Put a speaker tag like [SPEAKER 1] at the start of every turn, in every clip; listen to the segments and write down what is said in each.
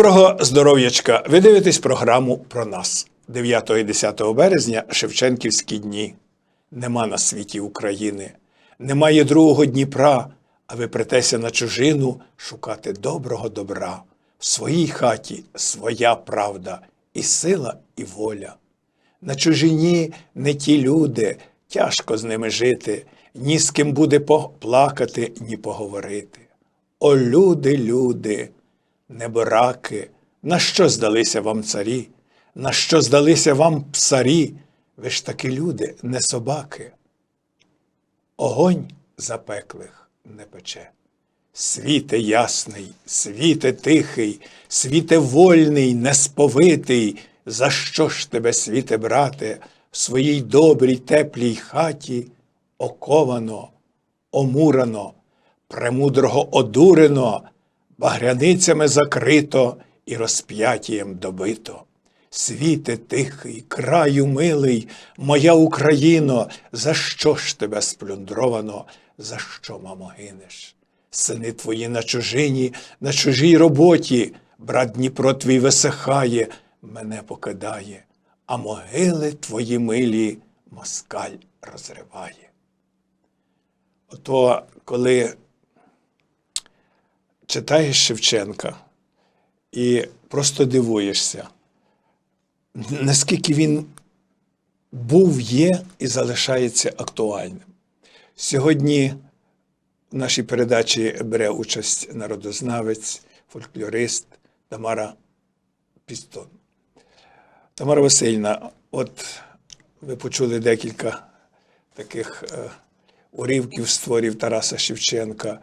[SPEAKER 1] Доброго здоров'ячка! Ви дивитесь програму про нас 9 і 10 березня Шевченківські дні. Нема на світі України, немає другого Дніпра, а ви претеся на чужину шукати доброго добра. В своїй хаті своя правда, і сила, і воля. На чужині не ті люди, тяжко з ними жити, ні з ким буде поплакати, ні поговорити. О, люди, люди, небораки, на що здалися вам царі? На що здалися вам псарі? Ви ж таки люди, не собаки. Огонь запеклих не пече. Світе ясний, світе тихий, світе вольний, несповитий, за що ж тебе, світе, брате, в своїй добрій теплій хаті оковано, омурано, премудрого одурено, багряницями закрито і розп'ятієм добито. Світе тихий, краю милий, моя Україно, за що ж тебе сплюндровано, за що, мамо, гинеш? Сини твої на чужині, на чужій роботі, брат Дніпро твій висихає, мене покидає, а могили твої милі москаль розриває. Ото коли читаєш Шевченка і просто дивуєшся, наскільки він був, є і залишається актуальним. Сьогодні в нашій передачі бере участь народознавець, фольклорист Тамара Пістон. Тамара Васильівна, от ви почули декілька таких е, уривків з творів Тараса Шевченка.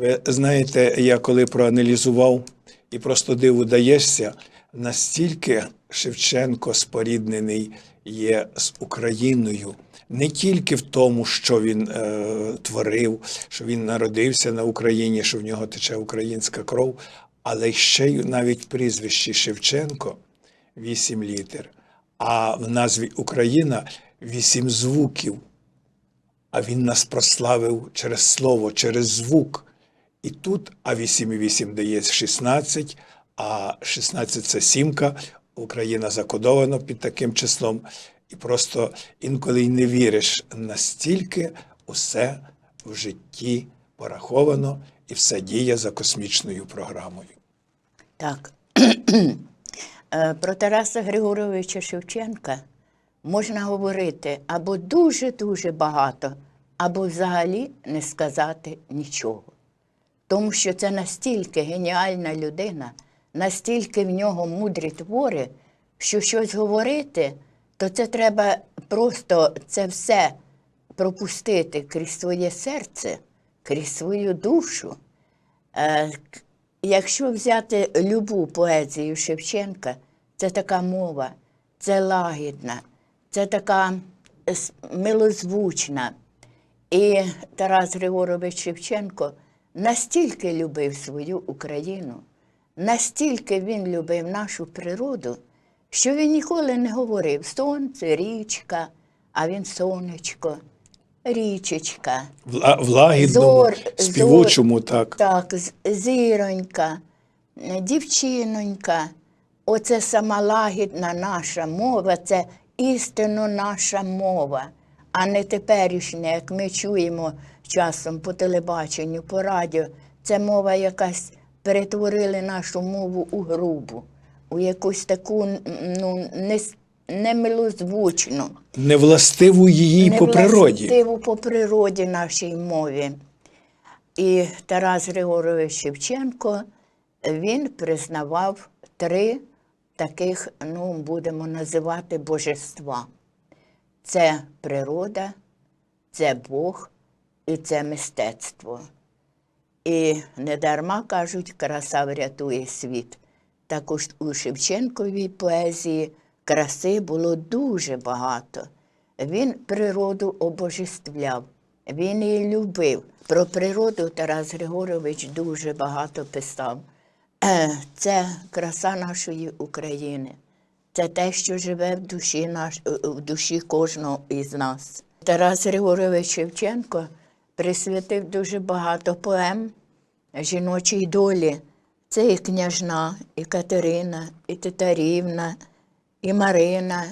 [SPEAKER 1] Ви знаєте, я коли проаналізував і просто диву даєшся, настільки Шевченко споріднений є з Україною, не тільки в тому, що він е, творив, що він народився на Україні, що в нього тече українська кров, але ще й навіть в прізвищі Шевченко вісім літер, а в назві Україна вісім звуків. А він нас прославив через слово, через звук. І тут А8 і 8 дає 16, а 16 це сімка. Україна закодована під таким числом. І просто інколи й не віриш, настільки усе в житті пораховано і все діє за космічною програмою.
[SPEAKER 2] Так. Е, Про Тараса Григоровича Шевченка можна говорити або дуже-дуже багато, або взагалі не сказати нічого. Тому що це настільки геніальна людина, настільки в нього мудрі твори, що щось говорити, то це треба просто це все пропустити крізь своє серце, крізь свою душу. Е, Якщо взяти любу поезію Шевченка, це така мова, це лагідна, це така милозвучна. І Тарас Григорович Шевченко настільки любив свою Україну, настільки він любив нашу природу, що він ніколи не говорив сонце, річка, а він сонечко, річечка.
[SPEAKER 1] В, в лагідному,
[SPEAKER 2] Зор-
[SPEAKER 1] співучому,
[SPEAKER 2] зор-
[SPEAKER 1] так.
[SPEAKER 2] Так, зіронька, дівчинонька. Оце сама лагідна наша мова, це істинно наша мова, а не теперішня, як ми чуємо часом по телебаченню, по радіо. Це мова якась перетворили нашу мову у грубу, у якусь таку ну, нес- немилозвучну
[SPEAKER 1] Невластиву її по природі.
[SPEAKER 2] невластиву по природі нашій мові. І Тарас Григорович Шевченко він признавав три таких, ну, будемо називати божества. Це природа, це Бог і це мистецтво. І недарма кажуть, краса врятує світ. Також у Шевченковій поезії краси було дуже багато. Він природу обожествляв, він її любив. Про природу Тарас Григорович дуже багато писав. Е, Це краса нашої України. Це те, що живе в душі, наш, е, в душі кожного із нас. Тарас Григорович Шевченко присвятив дуже багато поем жіночій долі Це і княжна, і Катерина, і Титарівна, і Марина,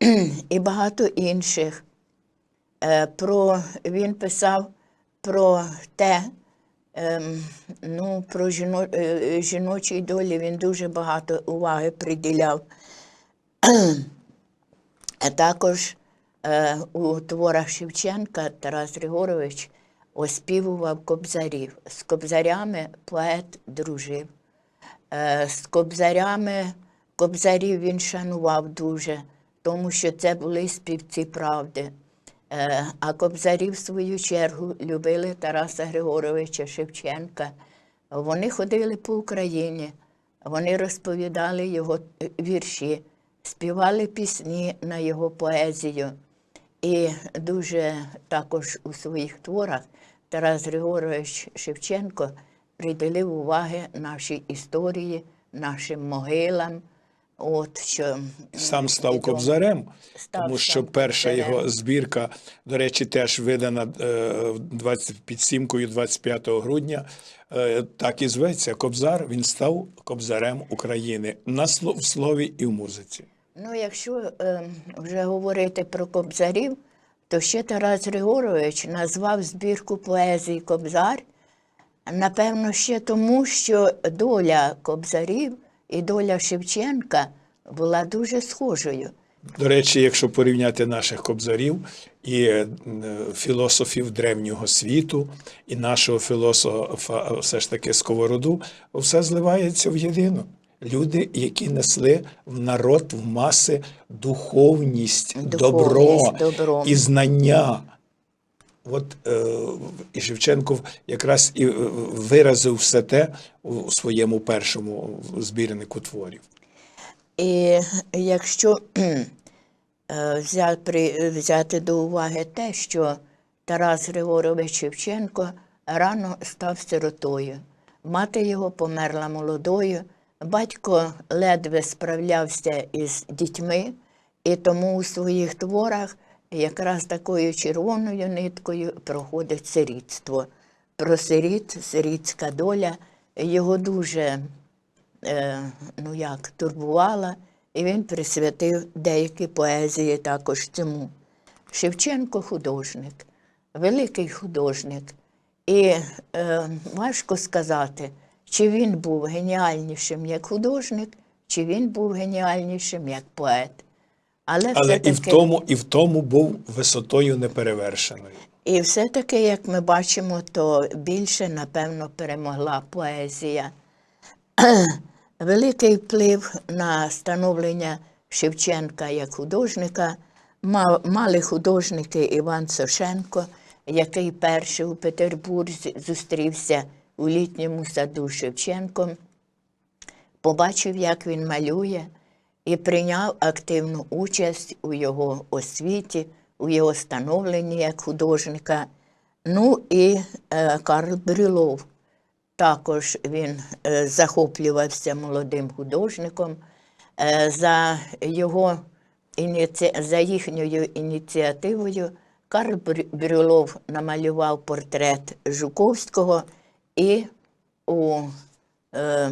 [SPEAKER 2] і багато інших. Е, Про, він писав про те, ем, ну, про жіно, е, жіночій долі він дуже багато уваги приділяв. А також у творах Шевченка Тарас Григорович оспівував кобзарів. З кобзарями поет дружив. Е, з кобзарями кобзарів він шанував дуже, тому що це були співці правди. Е, а кобзарі, в свою чергу, любили Тараса Григоровича Шевченка. Вони ходили по Україні, вони розповідали його е, вірші, співали пісні на його поезію. І дуже також у своїх творах Тарас Григорович Шевченко приділив уваги нашій історії, нашим могилам. От, що
[SPEAKER 1] Сам став
[SPEAKER 2] відомо.
[SPEAKER 1] кобзарем,
[SPEAKER 2] Став
[SPEAKER 1] тому що перша
[SPEAKER 2] кобзарем.
[SPEAKER 1] його збірка, до речі, теж видана е, 20, під сімкою 25 грудня. Е, Так і зветься Кобзар. Він став кобзарем України на в слові і в музиці.
[SPEAKER 2] Ну, якщо е, вже говорити про кобзарів, то ще Тарас Григорович назвав збірку поезії Кобзар, напевно, ще тому, що доля кобзарів і доля Шевченка була дуже схожою.
[SPEAKER 1] До речі, якщо порівняти наших кобзарів і е, філософів древнього світу, і нашого філософа, все ж таки сковороду, все зливається в єдину. Люди, які несли в народ, в маси духовність, добро,
[SPEAKER 2] Духовність, добро.
[SPEAKER 1] і знання. От е, і Шевченко якраз і е, виразив все те у своєму першому збірнику творів.
[SPEAKER 2] І якщо е, при- взяти до уваги те, що Тарас Григорович Шевченко рано став сиротою, мати його померла молодою, батько ледве справлявся із дітьми, і тому у своїх творах якраз такою червоною ниткою проходить сирітство. Про сиріт, сирітська доля його дуже е, ну як, турбувала, і він присвятив деякі поезії також цьому. Шевченко художник, великий художник. І е, важко сказати, чи він був геніальнішим як художник, чи він був геніальнішим як поет. Але,
[SPEAKER 1] Але і в тому, і в тому був висотою неперевершеною.
[SPEAKER 2] і все-таки, як ми бачимо, то більше, напевно, перемогла поезія. Великий вплив на становлення Шевченка як художника мали художники Іван Сошенко, який перший у Петербурзі зустрівся у літньому саду Шевченком, побачив, як він малює, і прийняв активну участь у його освіті, у його становленні як художника. Ну і е, Карл Брюлов. Також він е, захоплювався молодим художником. Е, за, його, ініці... за їхньою ініціативою Карл Брю- Брюлов намалював портрет Жуковського і у е,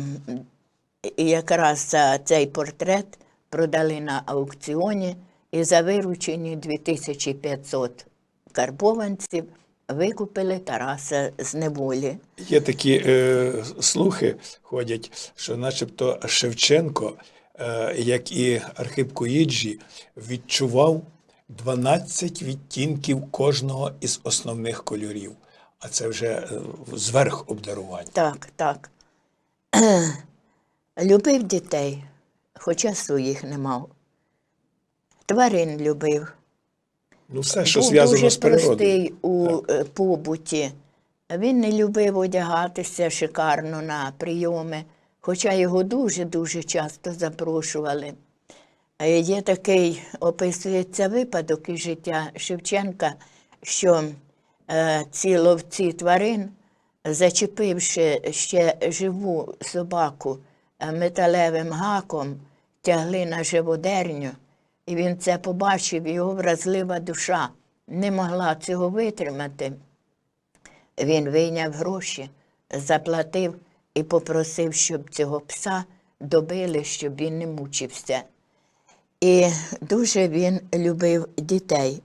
[SPEAKER 2] якраз цей портрет продали на аукціоні і за виручені 2500 карбованців викупили Тараса з неволі.
[SPEAKER 1] Є такі е, слухи ходять, що начебто Шевченко, е, як і Архип Куїджі, відчував 12 відтінків кожного із основних кольорів. А це вже е, зверх обдарування.
[SPEAKER 2] Так, так. Любив дітей, хоча своїх не мав. Тварин любив.
[SPEAKER 1] Ну, все, що
[SPEAKER 2] Був
[SPEAKER 1] зв'язано з природою.
[SPEAKER 2] простий у е, побуті. Він не любив одягатися шикарно на прийоми, хоча його дуже-дуже часто запрошували. Е, Є такий, описується випадок із життя Шевченка, що ці ловці тварин, зачепивши ще живу собаку е, металевим гаком, тягли на живодерню, і він це побачив, його вразлива душа не могла цього витримати. Він вийняв гроші, заплатив і попросив, щоб цього пса добили, щоб він не мучився. І дуже він любив дітей.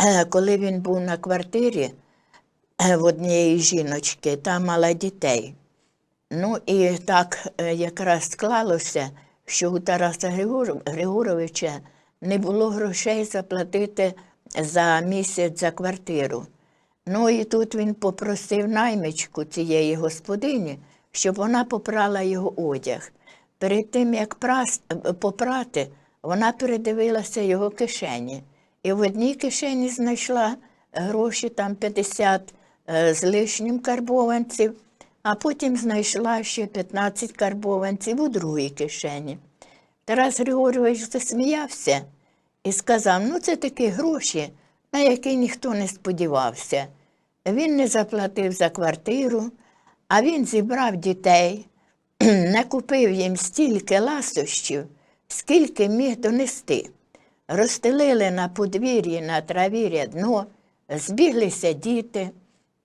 [SPEAKER 2] Е, Коли він був на квартирі е, в однієї жіночки, там мала дітей. Ну і так е, якраз склалося, що у Тараса Григоровича не було грошей заплатити за місяць за квартиру. Ну і тут він попросив наймичку цієї господині, щоб вона попрала його одяг. Перед тим, як попрати, вона передивилася його кишені. І в одній кишені знайшла гроші, там 50 е, з лишнім карбованців, а потім знайшла ще 15 карбованців у другій кишені. Тарас Григорович засміявся і сказав: ну, це такі гроші, на які ніхто не сподівався. Він не заплатив за квартиру, а він зібрав дітей, накупив їм стільки ласощів, скільки міг донести. Розстелили на подвір'ї на траві рядно, збіглися діти,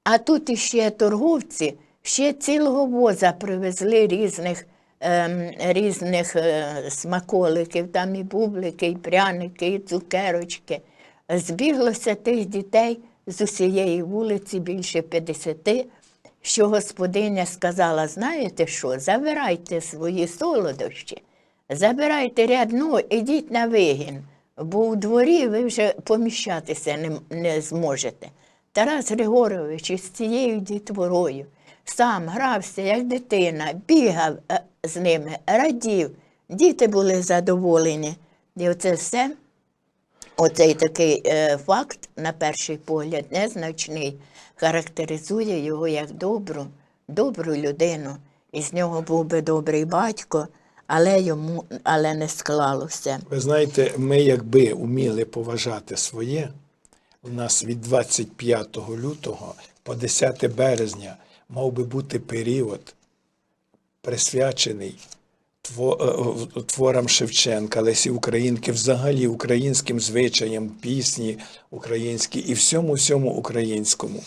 [SPEAKER 2] а тут іще торговці ще цілого воза привезли різних, ем, різних е, смаколиків, там і бублики, і пряники, і цукерочки. Збіглося тих дітей з усієї вулиці більше 50, що господиня сказала: знаєте що, забирайте свої солодощі, забирайте рядно, ідіть на вигін, бо у дворі ви вже поміщатися не, не зможете. Тарас Григорович із цією дітворою сам грався, як дитина, бігав е, з ними, радів. Діти були задоволені. І оце все Оцей такий е, факт, на перший погляд, незначний, характеризує його як добру, добру людину. І з нього був би добрий батько, але йому але не склалося.
[SPEAKER 1] Ви знаєте, ми якби вміли поважати своє, у нас від 25 лютого по 10 березня мав би бути період, присвячений е, творам Шевченка, Лесі Українки, взагалі українським звичаям, пісні українські і всьому всьому українському.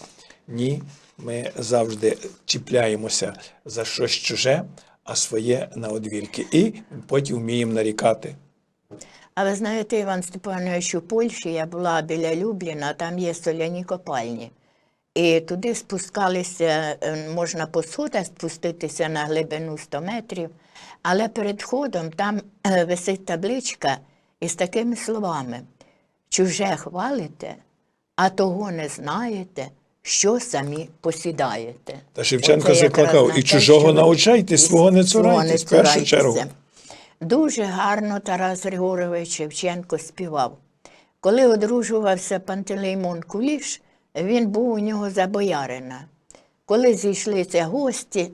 [SPEAKER 1] Ні, ми завжди чіпляємося за щось чуже, а своє на одвірки. І потім вміємо нарікати.
[SPEAKER 2] А ви знаєте, Іван Степанович, у Польщі я була біля Любліна, там є соляні копальні. І туди спускалися, е, можна по сходах спуститися на глибину 100 метрів, але перед входом там е, висить табличка із такими словами: чуже хвалите, а того не знаєте, що самі посідаєте.
[SPEAKER 1] Та Шевченко
[SPEAKER 2] Оце
[SPEAKER 1] закликав, «І чужого
[SPEAKER 2] що ви-
[SPEAKER 1] свого не цурайтесь», в першу чергу.
[SPEAKER 2] Дуже гарно Тарас Григорович Шевченко співав. Коли одружувався Пантелеймон Куліш, він був у нього за боярина. Коли зійшлися гості,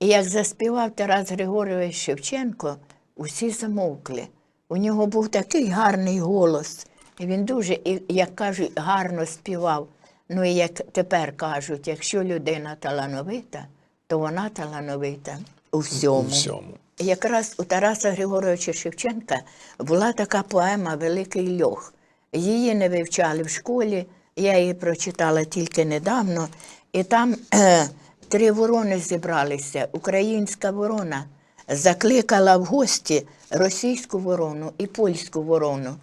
[SPEAKER 2] і як заспівав Тарас Григорович Шевченко, усі замовкли. У нього був такий гарний голос. І він дуже, як кажуть, гарно співав. Ну і як тепер кажуть, якщо людина талановита, то вона талановита у всьому.
[SPEAKER 1] У всьому.
[SPEAKER 2] Якраз у Тараса Григоровича Шевченка була така поема Великий льох. Її не вивчали в школі, я її прочитала тільки недавно, і там е, три ворони зібралися. Українська ворона закликала в гості російську ворону і польську ворону.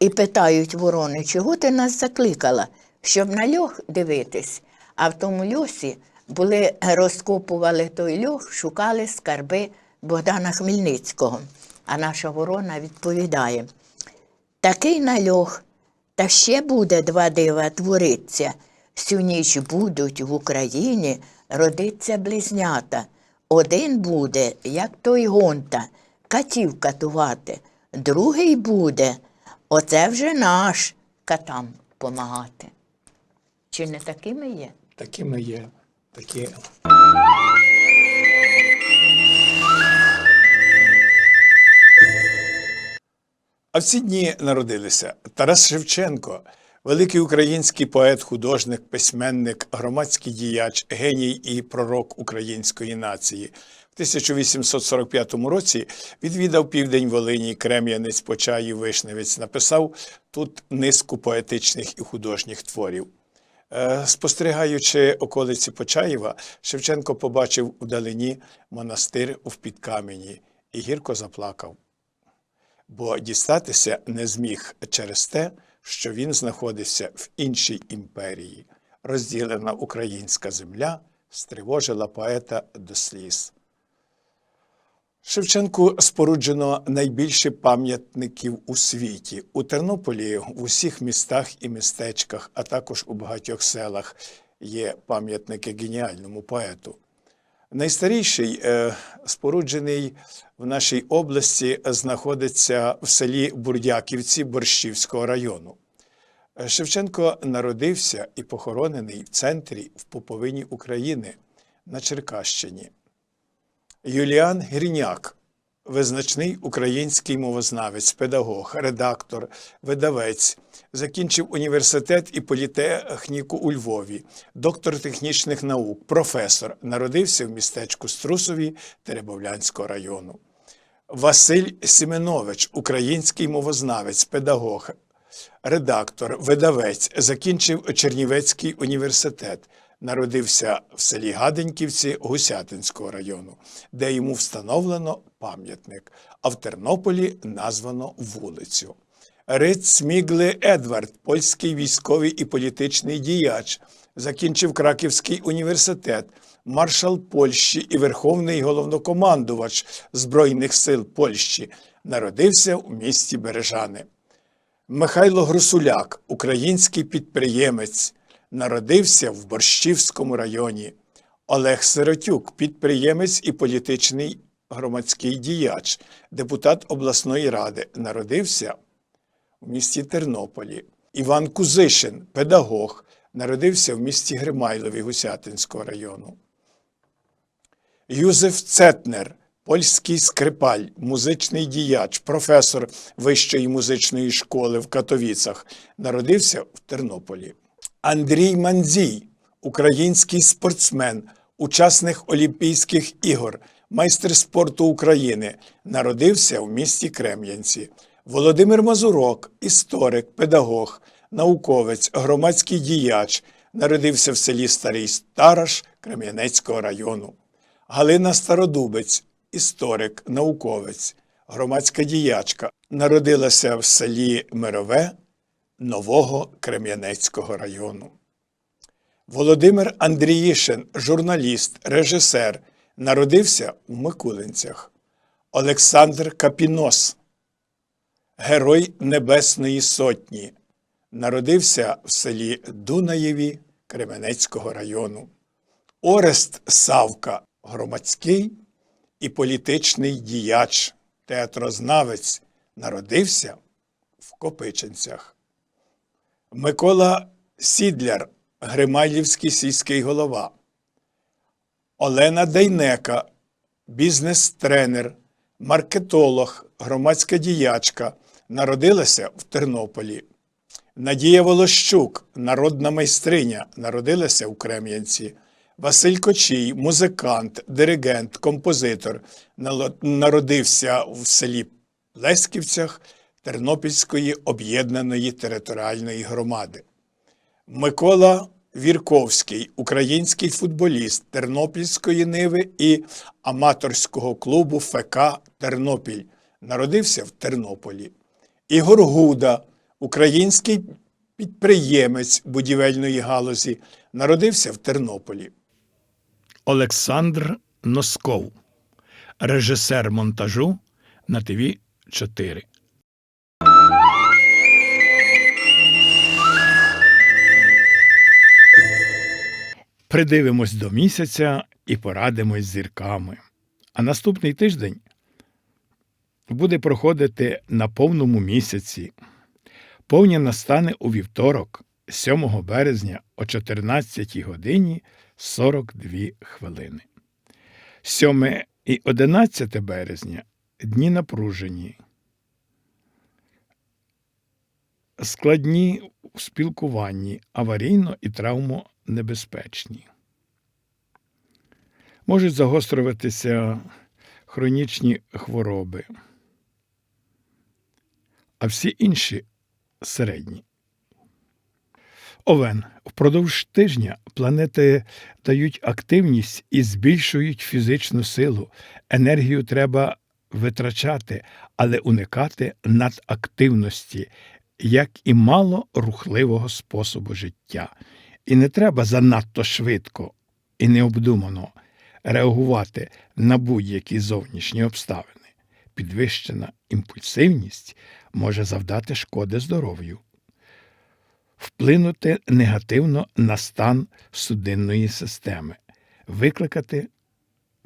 [SPEAKER 2] І питають ворони, чого ти нас закликала? Щоб на льох дивитись. А в тому льосі були, розкопували той льох, шукали скарби Богдана Хмельницького. А наша ворона відповідає: такий нальох, та ще буде два дива твориться. Всю ніч будуть в Україні родиться близнята. Один буде, як той гонта, катів катувати, другий буде, оце вже наш катам помагати. Чи не такими є?
[SPEAKER 1] Такими є. Такі. А в ці дні народилися Тарас Шевченко, великий український поет, художник, письменник, громадський діяч, геній і пророк української нації. В 1845 році відвідав південь Волині, Крем'янець, Почаїв, Вишневець. Написав тут низку поетичних і художніх творів. Е, Спостерігаючи околиці Почаєва, Шевченко побачив вдалині монастир в Підкамені і гірко заплакав, бо дістатися не зміг через те, що він знаходився в іншій імперії. Розділена українська земля стривожила поета до сліз. Шевченку споруджено найбільше пам'ятників у світі. У Тернополі, в усіх містах і містечках, а також у багатьох селах є пам'ятники геніальному поету. Найстаріший, е, споруджений в нашій області, знаходиться в селі Бурдяківці Борщівського району. Е, Шевченко народився і похоронений в центрі в Поповині України на Черкащині. Юліан Гірняк, визначний український мовознавець, педагог, редактор, видавець, закінчив університет і політехніку у Львові, доктор технічних наук, професор, народився в містечку Струсові Теребовлянського району. Василь Сіменович, український мовознавець, педагог, редактор, видавець, закінчив Чернівецький університет. Народився в селі Гаденьківці Гусятинського району, де йому встановлено пам'ятник, а в Тернополі названо вулицю. Мігли Едвард, польський військовий і політичний діяч, закінчив Краківський університет, маршал Польщі і верховний головнокомандувач Збройних сил Польщі, народився у місті Бережани. Михайло Грусуляк, український підприємець, народився в Борщівському районі. Олег Сиротюк, підприємець і політичний громадський діяч, депутат обласної ради, народився в місті Тернополі. Іван Кузишин, педагог, народився в місті Гримайлові Гусятинського району. Юзеф Цетнер, польський скрипаль, музичний діяч, професор Вищої музичної школи в Катовіцах, народився в Тернополі. Андрій Мандзій, український спортсмен, учасник Олімпійських ігор, майстер спорту України, народився в місті Крем'янці. Володимир Мазурок, історик, педагог, науковець, громадський діяч, народився в селі Старий Стараш Крем'янецького району. Галина Стародубець, історик, науковець, громадська діячка, народилася в селі Мирове Нового Крем'янецького району. Володимир Андріїшин, журналіст, режисер, народився в Микулинцях. Олександр Капінос, герой Небесної Сотні, народився в селі Дунаєві Кременецького району. Орест Савка, громадський і політичний діяч, театрознавець, народився в Копичинцях. Микола Сідляр, Гримайлівський сільський голова. Олена Дейнека, бізнес-тренер, маркетолог, громадська діячка, народилася в Тернополі. Надія Волощук, народна майстриня, народилася у Крем'янці. Василь Кочій, музикант, диригент, композитор, народився в селі Лесківцях Тернопільської об'єднаної територіальної громади. Микола Вірковський, український футболіст Тернопільської Ниви і аматорського клубу ФК Тернопіль, народився в Тернополі. Ігор Гуда, український підприємець будівельної галузі, народився в Тернополі. Олександр Носков, режисер монтажу на ТВ 4. Придивимось до місяця і порадимось з зірками. А наступний тиждень буде проходити на повному місяці. Повня настане у вівторок, 7 березня о 14 годині 42 хвилини. 7 і 11 березня дні напружені, складні у спілкуванні, аварійно і травмонебезпечні. Можуть загострюватися хронічні хвороби, а всі інші середні. Овен. Впродовж тижня планети дають активність і збільшують фізичну силу. Енергію треба витрачати, але уникати надактивності, як і мало рухливого способу життя. І не треба занадто швидко і необдумано реагувати на будь-які зовнішні обставини. Підвищена імпульсивність може завдати шкоди здоров'ю, вплинути негативно на стан судинної системи, викликати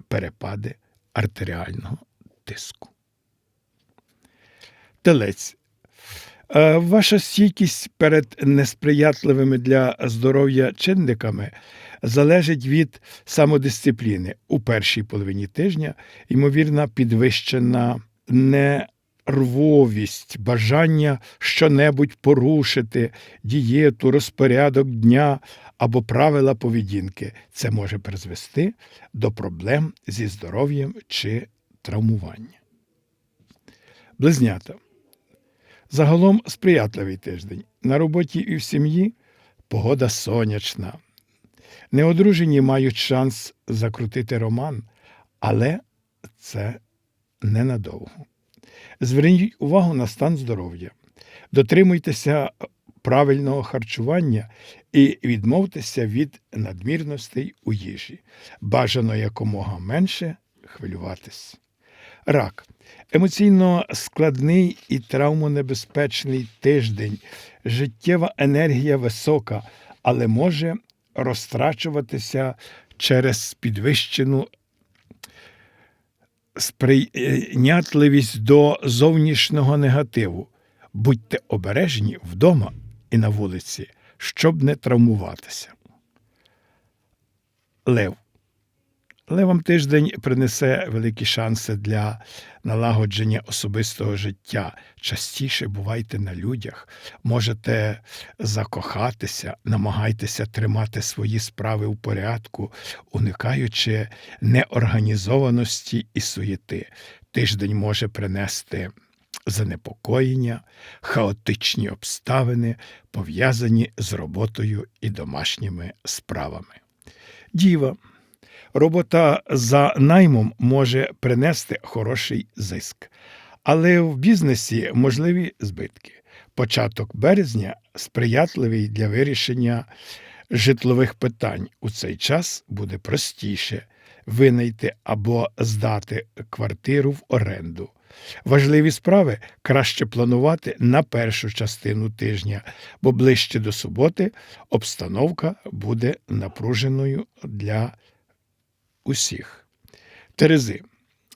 [SPEAKER 1] перепади артеріального тиску. Телець. Е, Ваша стійкість перед несприятливими для здоров'я чинниками залежить від самодисципліни. У першій половині тижня, ймовірна підвищена нервовість, бажання щонебудь порушити, дієту, розпорядок дня або правила поведінки. Це може призвести до проблем зі здоров'ям чи травмування. Близнята. Загалом сприятливий тиждень. На роботі і в сім'ї погода сонячна. Неодружені мають шанс закрутити роман, але це ненадовго. Зверніть увагу на стан здоров'я. Дотримуйтеся правильного харчування і відмовтеся від надмірностей у їжі. Бажано якомога менше хвилюватись. Рак. Емоційно складний і травмонебезпечний тиждень. Життєва енергія висока, але може розтрачуватися через підвищену сприйнятливість до зовнішнього негативу. Будьте обережні вдома і на вулиці, щоб не травмуватися. Лев. Левам тиждень принесе великі шанси для налагодження особистого життя. Частіше бувайте на людях, можете закохатися, намагайтеся тримати свої справи в порядку, уникаючи неорганізованості і суєти. Тиждень може принести занепокоєння, хаотичні обставини, пов'язані з роботою і домашніми справами. Діва. Робота за наймом може принести хороший зиск, але в бізнесі можливі збитки. Початок березня сприятливий для вирішення житлових питань. У цей час буде простіше винайти або здати квартиру в оренду. Важливі справи краще планувати на першу частину тижня, бо ближче до суботи обстановка буде напруженою для усіх. Терези.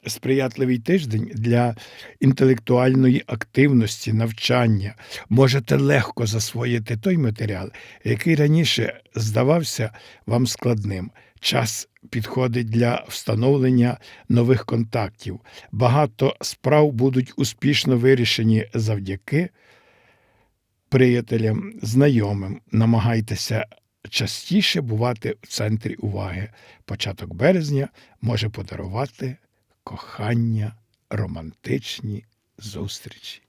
[SPEAKER 1] Сприятливий тиждень для інтелектуальної активності, навчання. Можете легко засвоїти той матеріал, який раніше здавався вам складним. Час підходить для встановлення нових контактів. Багато справ будуть успішно вирішені завдяки приятелям, знайомим. Намагайтеся частіше бувати в центрі уваги. Початок березня може подарувати кохання, романтичні зустрічі.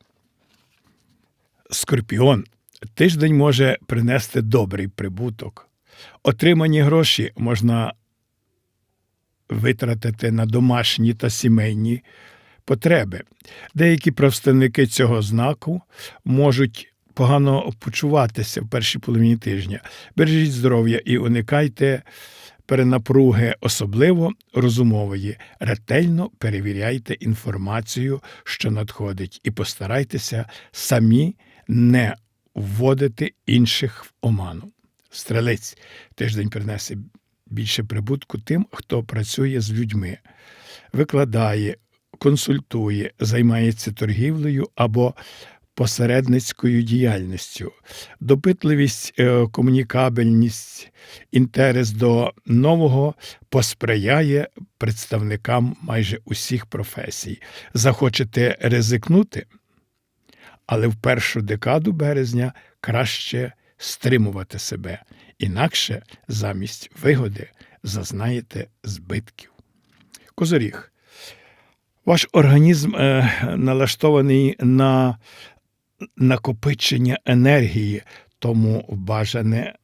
[SPEAKER 1] Скорпіон. Тиждень може принести добрий прибуток. Отримані гроші можна витратити на домашні та сімейні потреби. Деякі представники цього знаку можуть погано почуватися в першій половині тижня. Бережіть здоров'я і уникайте перенапруги, особливо розумової. Ретельно перевіряйте інформацію, що надходить, і постарайтеся самі не вводити інших в оману. Стрелець тиждень принесе більше прибутку тим, хто працює з людьми, викладає, консультує, займається торгівлею або посередницькою діяльністю, допитливість, е, комунікабельність, інтерес до нового посприяє представникам майже усіх професій. Захочете ризикнути, але в першу декаду березня краще стримувати себе, інакше замість вигоди зазнаєте збитків. Козоріг. Ваш організм е, налаштований на накопичення енергії, Тому бажане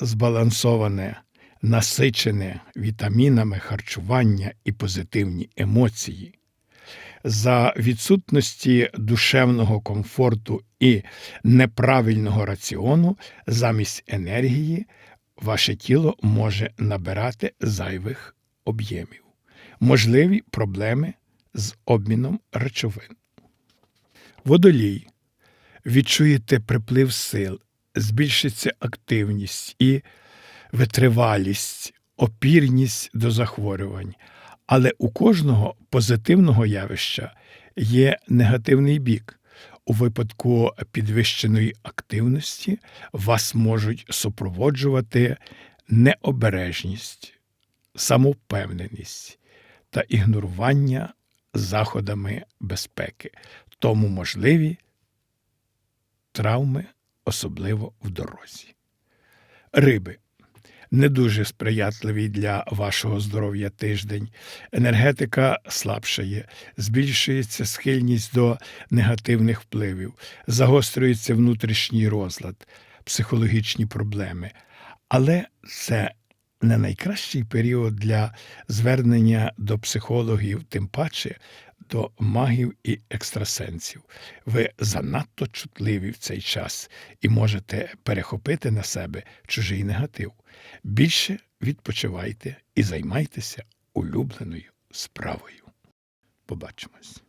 [SPEAKER 1] збалансоване, насичене вітамінами харчування і позитивні емоції. За відсутності душевного комфорту і неправильного раціону замість енергії ваше тіло може набирати зайвих об'ємів. Можливі проблеми з обміном речовин. Водолій. Відчуєте приплив сил, збільшиться активність і витривалість, опірність до захворювань. Але у кожного позитивного явища є негативний бік. У випадку підвищеної активності вас можуть супроводжувати необережність, самовпевненість та ігнорування заходами безпеки, тому можливі травми, особливо в дорозі. Риби не дуже сприятливий для вашого здоров'я тиждень. Енергетика слабшає, збільшується схильність до негативних впливів, загострюється внутрішній розлад, психологічні проблеми. Але це не найкращий період для звернення до психологів, тим паче до магів і екстрасенсів. Ви занадто чутливі в цей час і можете перехопити на себе чужий негатив. Більше відпочивайте і займайтеся улюбленою справою. Побачимось.